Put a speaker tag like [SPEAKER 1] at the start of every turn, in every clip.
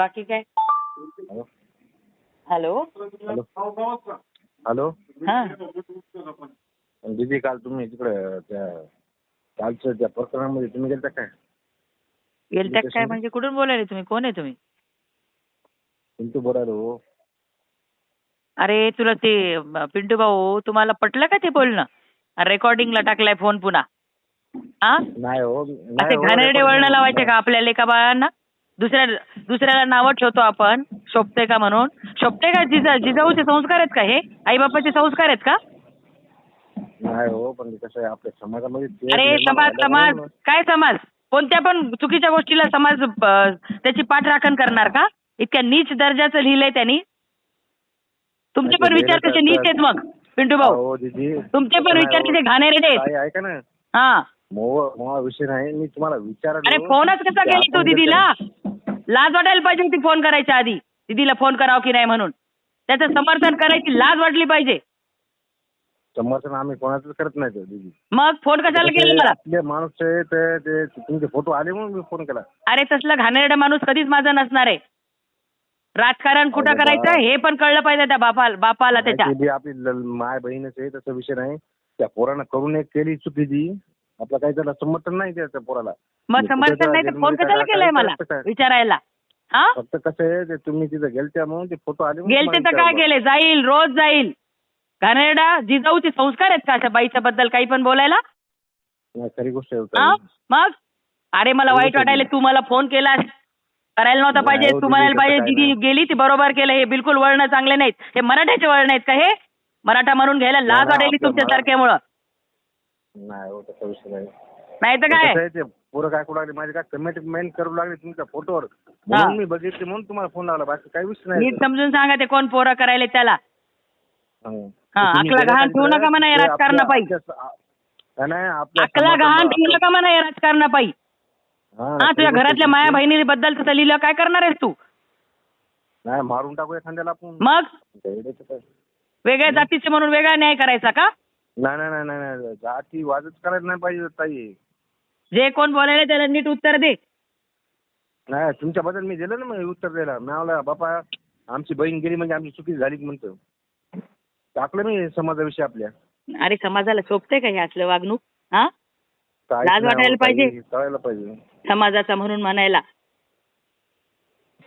[SPEAKER 1] बाकी काय?
[SPEAKER 2] Hello.
[SPEAKER 1] Hello. हा.
[SPEAKER 2] दीदी काल तुम्ही तिकडे त्या कालच्या त्या प्रकरणामध्ये तुम्ही गेलता काय?
[SPEAKER 1] गेलत्या काय? म्हणजे कुठून बोलायले तुम्ही? कोण आहे तुम्ही?
[SPEAKER 2] पिंटू हो
[SPEAKER 1] अरे तुला ते पिंटू भाऊ तुम्हाला पटलं का ते बोलणं? रेकॉर्डिंगला टाकलाय फोन पुन्हा. हा?
[SPEAKER 2] नाही हो
[SPEAKER 1] असे
[SPEAKER 2] हो,
[SPEAKER 1] घाणेरडे वळण. लावायचे का आपल्या लेका बाळांना दुसऱ्या दुसऱ्याला नावं ठेवतो आपण. शोभते का म्हणून. शोभते का जिजा जिजाऊचे संस्कार आहेत का हे? आई बापाचे संस्कार आहेत का?
[SPEAKER 2] नाही हो पण कसं आहे आपल्या समाजामध्ये ते
[SPEAKER 1] अरे
[SPEAKER 2] निर्माण
[SPEAKER 1] समाज समाज. काय समाज? कोणत्या पण चुकीच्या गोष्टीला समाज अं, त्याची पाठराखण करणार का? इतक्या नीच दर्जाचं लिहिलंय त्यांनी. तुमचे पण विचार कसे नीच आहेत मग पिंटू भाऊ?
[SPEAKER 2] हो दीदी
[SPEAKER 1] तुमचे पण विचार
[SPEAKER 2] हो.
[SPEAKER 1] घाणेरडे आहेत.
[SPEAKER 2] ताई, ऐका ना.
[SPEAKER 1] हा.
[SPEAKER 2] मोह मोहा विषय नाही मी तुम्हाला विचारलं
[SPEAKER 1] अरे फोनच कसा केला तू दीदीला? लाज वाटायला पाहिजे होती फोन करायच्या आधी. दीदीला फोन करावं की नाही म्हणून. त्याचं समर्थन करायची लाज वाटली पाहिजे.
[SPEAKER 2] समर्थन आम्ही कोणाचंच करत नाही तो दीदी.
[SPEAKER 1] मग फोन कशाला केला
[SPEAKER 2] आपले माणूस आहे ते ते तुमचे फोटो आले म्हणून मी फोन केला.
[SPEAKER 1] अरे तसला घाणेरडा माणूस कधीच माझा नसणार आहे. राजकारण कुठं
[SPEAKER 2] अरे बा.
[SPEAKER 1] करायचं हे पण कळलं पाहिजे त्या बापाला बापाला त्याच्या.
[SPEAKER 2] ती बी आपली ल- माय बहीणच आहे तसा विषय नाही. त्या पोरानं करून एक केली चुकी ती. आपलं काही त्याला समर्थन नाही त्या पोराला.
[SPEAKER 1] मग समर्थन नाही तर फोन कशाला केलाय मला? विचारायला? हा?
[SPEAKER 2] फक्त कसं आहे ते तुम्ही तिथं गेलत्या म्हणून ते फोटो आले म्हणून
[SPEAKER 1] गेलते तर काय
[SPEAKER 2] विचारलं.
[SPEAKER 1] केले जाईल रोज जाईल. घाणेरडा जिजाऊचे संस्कार आहेत का अशा बाईच्या बद्दल काही पण बोलायला?
[SPEAKER 2] नाही खरी गोष्ट आहे
[SPEAKER 1] हा?
[SPEAKER 2] ताई.
[SPEAKER 1] मग? अरे मला वाईट वाटायला तू मला फोन केलास. करायला नव्हता
[SPEAKER 2] नाही
[SPEAKER 1] पाहिजे.
[SPEAKER 2] हो,
[SPEAKER 1] तू
[SPEAKER 2] दीदी,
[SPEAKER 1] म्हणायला पाहिजे
[SPEAKER 2] काय
[SPEAKER 1] दिदी
[SPEAKER 2] नाही.
[SPEAKER 1] गेली ती बरोबर केलं. हे बिलकुल वळण चांगले नाहीत. हे मराठ्याचे वळण आहेत का हे? मराठा म्हणून घ्यायला लाज
[SPEAKER 2] नाही,
[SPEAKER 1] वाटायली
[SPEAKER 2] आपलं
[SPEAKER 1] तुमच्या
[SPEAKER 2] मरा-
[SPEAKER 1] सारख्यामुळं
[SPEAKER 2] नाही हो तसा विषय नाही.
[SPEAKER 1] नाही तर काय?
[SPEAKER 2] कसं आहे ते पोरं काय करू लागले माझे काय कमेंट करू लागले तुमच्या फोटोवर म्हणून मी बघितले म्हणून तुम्हाला फोन लावला. बाकी काही विषय नाही
[SPEAKER 1] नीट समजून सांगा ते कोण पोरं करायले त्याला.
[SPEAKER 2] हं.
[SPEAKER 1] हा,
[SPEAKER 2] तुम्ही
[SPEAKER 1] गहाण ठेवू
[SPEAKER 2] नंतर
[SPEAKER 1] नका म्हणा या
[SPEAKER 2] ते
[SPEAKER 1] राजकारणापायी.
[SPEAKER 2] आपल्या- आपल्या- नाही, आपल्या
[SPEAKER 1] अकला
[SPEAKER 2] समाजाला-
[SPEAKER 1] गहाण ठेवू नका म्हणा या राजकारणापायी
[SPEAKER 2] हा,
[SPEAKER 1] हा तुझ्या
[SPEAKER 2] गोष्ट
[SPEAKER 1] घरातल्या. माया बहिणीबद्दल तसं लिहिलं काय करणार आहेस तू?
[SPEAKER 2] नाही मारून टाकू एखाद्याला आपण.
[SPEAKER 1] मग?
[SPEAKER 2] काय.
[SPEAKER 1] वेगळ्या जातीचे म्हणून वेगळा न्याय करायचा का?
[SPEAKER 2] नाही नाही नाही नाही नाही जाती वाजच करायला नाही पाहिजे ताई.
[SPEAKER 1] जे कोण बोलायला त्याला नीट उत्तर दे.
[SPEAKER 2] नाही तुमच्याबद्दल मी दिलं ना मग उत्तर द्यायला. मी म्हणलं बापा आमची बहीण गेली म्हणजे आमची चुकी झाली म्हणतो. टाकलं मी समाजाविषयी आपल्या.
[SPEAKER 1] अरे समाजाला शोभते का हे असलं वागणूक? हा?
[SPEAKER 2] काय
[SPEAKER 1] लाज
[SPEAKER 2] नाही
[SPEAKER 1] वाटायला
[SPEAKER 2] हो,
[SPEAKER 1] पाहिजे.
[SPEAKER 2] ताई, कळायला पाहिजे.
[SPEAKER 1] समाजाचा म्हणून म्हणायला.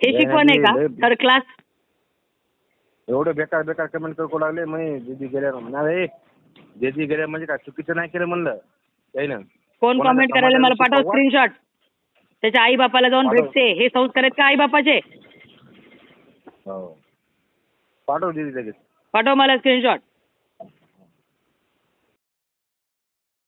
[SPEAKER 1] हे शिकवण आहे का? थर्ड क्लास
[SPEAKER 2] एवढे बेकार बेकार कमेंट करू लागले मी दीदी गेल्या नाही दीदी गेल्या म्हणजे काय चुकीचं नाही केलं म्हणलं? काही ना
[SPEAKER 1] कोण कमेंट करायला मला पाठव स्क्रीनशॉट त्याच्या आई बापाला जाऊन
[SPEAKER 2] पाठव.
[SPEAKER 1] भेटते. हे संस्कार आहेत का आई बापाचे
[SPEAKER 2] हो. पाठव दीदी लगेच.
[SPEAKER 1] पाठव मला स्क्रीनशॉट